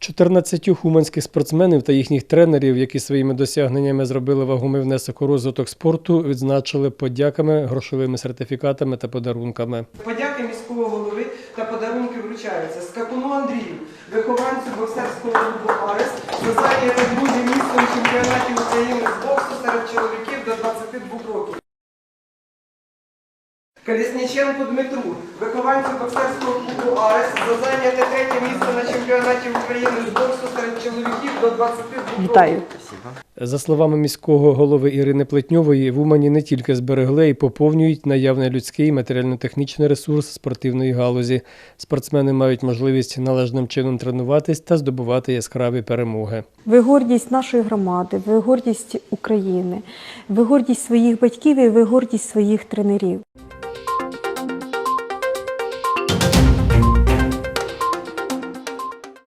14 уманських спортсменів та їхніх тренерів, які своїми досягненнями зробили вагомий внесок у розвиток спорту, відзначили подяками, грошовими сертифікатами та подарунками. Подяки міського голови та подарунки вручаються Скакуну Андрію, вихованцю боксерського клубу Арес, що зайняте друге місце у чемпіонаті України з боксу серед чоловіків до 22 років. Колісніченку Дмитру, вихованцю боксерського клубу Арес, за зайняте третє місце на чемпіонаті України з боксу серед чоловіків до 22 років. Вітаю. За словами міського голови Ірини Плетньової, в Умані не тільки зберегли і поповнюють наявний людський і матеріально-технічний ресурс спортивної галузі. Спортсмени мають можливість належним чином тренуватись та здобувати яскраві перемоги. Ви гордість нашої громади, ви гордість України, ви гордість своїх батьків і ви гордість своїх тренерів.